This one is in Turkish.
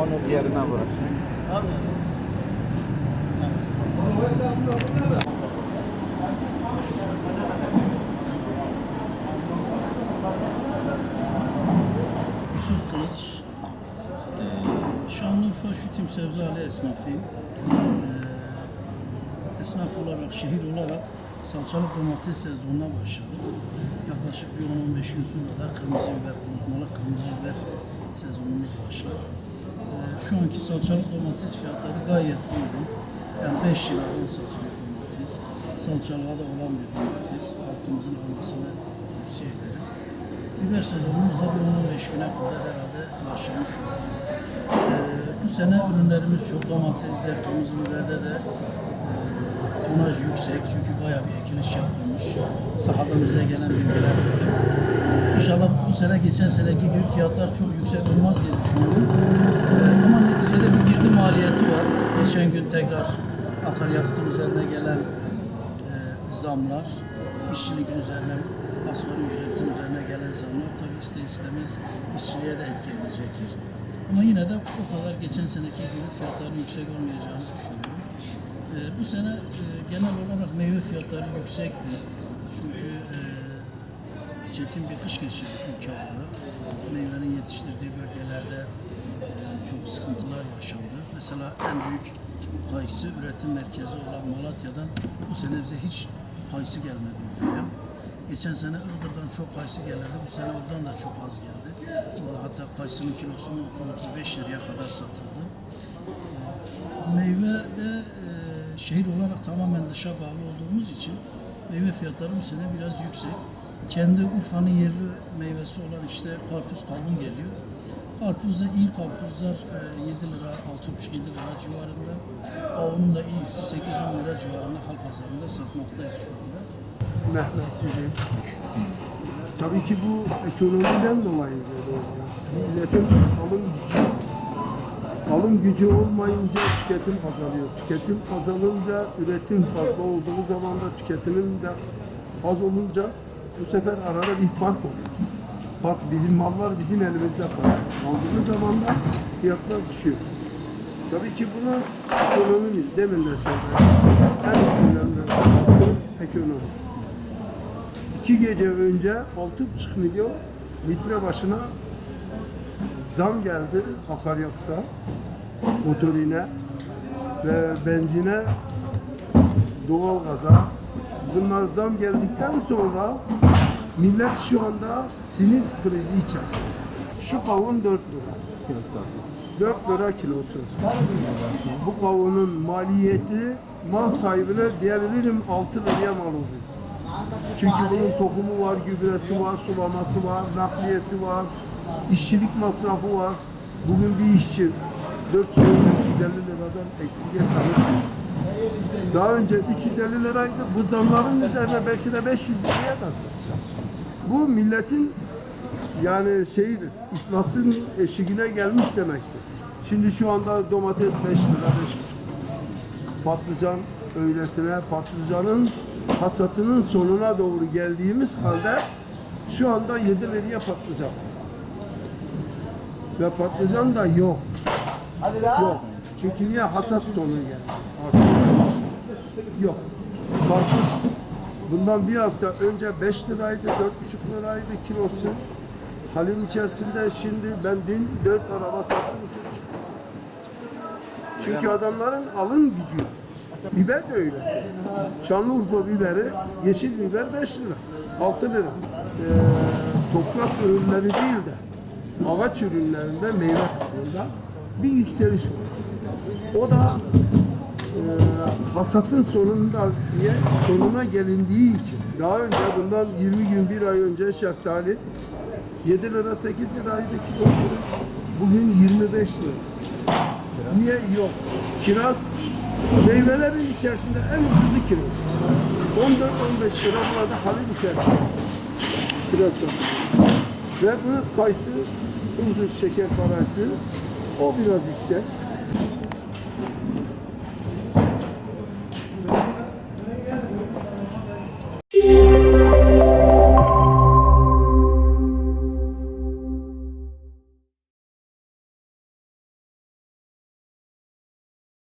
Onu diğerine bırak. Yusuf Kılıç. Ee, Şanlıurfa Şütim Sebzali esnafıyım. Ee, esnaf olarak, şehir olarak salçalık domates sezonuna başladık. Yaklaşık bir 10-15 gün sonra da kırmızı biber, kurutmalı kırmızı biber sezonumuz başlar. Ee, şu anki salçalık domates fiyatları gayet uygun. Yani 5 liradan satılıyor domates. Salçalığa da olan bir domates. Halkımızın almasını tavsiye ederim. Biber sezonumuz da bir 15 güne kadar herhalde başlamış olur. Ee, bu sene ürünlerimiz çok domatesde, kırmızı biberde de e, tonaj yüksek çünkü bayağı bir ekiliş yapılmış. Sahadan gelen bilgiler öyle. İnşallah bu sene geçen seneki gibi fiyatlar çok yüksek olmaz diye düşünüyorum. Ee, ama neticede bir girdi maliyeti var. Geçen gün tekrar akaryakıtın üzerine gelen e, zamlar, işçiliğin üzerine, asgari ücretin üzerine gelen zamlar tabii ister istemez işçiliğe de etki edecektir. Ama yine de o kadar geçen seneki gibi fiyatların yüksek olmayacağını düşünüyorum. E, bu sene e, genel olarak meyve fiyatları yüksekti. Çünkü e, çetin bir kış geçirdik ülke olarak. Meyvenin yetiştirdiği bölgelerde e, çok sıkıntılar yaşandı. Mesela en büyük kayısı üretim merkezi olan Malatya'dan bu sene bize hiç kayısı gelmedi Urfa'ya. Geçen sene Iğdır'dan çok kayısı gelirdi. Bu sene oradan da çok az geldi. Hatta kayısının kilosunu 30-35 liraya kadar satıldı. E, Meyve de e, şehir olarak tamamen dışa bağlı olduğumuz için meyve fiyatları bu sene biraz yüksek. Kendi Urfa'nın yerli meyvesi olan işte karpuz kavun geliyor. Karpuz da iyi karpuzlar e, 7 lira, 6,5-7 lira civarında. Kavunun da iyisi 8-10 lira civarında halk pazarında satmaktayız şu anda. Mehmet Bey. Tabii ki bu ekonomiden dolayı böyle. Milletin alım alım gücü olmayınca tüketim azalıyor. Tüketim azalınca üretim fazla olduğu zaman da tüketimin de az olunca bu sefer arada bir fark oluyor. Fark bizim mallar bizim elimizde kalıyor. Aldığımız zaman da fiyatlar düşüyor. Tabii ki bunu ekonomimiz demin de söyledim. En önemli ekonomi. İki gece önce 6,5 milyon litre başına zam geldi akaryakıta, motorine ve benzine, doğalgaza. Bunlar zam geldikten sonra millet şu anda sinir krizi içerisinde. Şu kavun 4 lira. 4 lira kilosu. Bu kavunun maliyeti mal sahibine diyebilirim 6 liraya mal oluyor. Çünkü bunun tohumu var, gübresi var, sulaması var, nakliyesi var, işçilik masrafı var. Bugün bir işçi 400 lira, 350 liradan eksiye çalışıyor. Daha önce 350 liraydı. Bu zamların üzerine belki de 500 liraya da. Bu milletin yani şeyidir, iflasın eşiğine gelmiş demektir. Şimdi şu anda domates 5 lira, 5,5 patlıcan öylesine patlıcanın hasatının sonuna doğru geldiğimiz halde şu anda 7 liraya patlıcan. Ve patlıcan da yok. Yok. Çünkü niye hasat tonu geldi? Artık yok. Karpuz bundan bir hafta önce 5 liraydı, 4,5 liraydı kilosu. Halin içerisinde şimdi ben dün 4 araba sattım 2,5 çünkü adamların alım gücü. Biber de öyle. Şanlıurfa biberi, yeşil biber 5 lira, 6 lira. Ee, toprak ürünleri değil de ağaç ürünlerinde meyve kısmında bir yükseliş var. O da hasatın sonunda diye sonuna gelindiği için daha önce bundan 20 gün bir ay önce şeftali 7 lira 8 liraydı kilosu. Bugün 25 lira. Niye? Yok. Kiraz meyvelerin içerisinde en ucuzu kiraz. 14-15 lira burada halin içerisinde. Kiraz satıyor. Ve bu kayısı, ıldız şeker parası o biraz yüksek.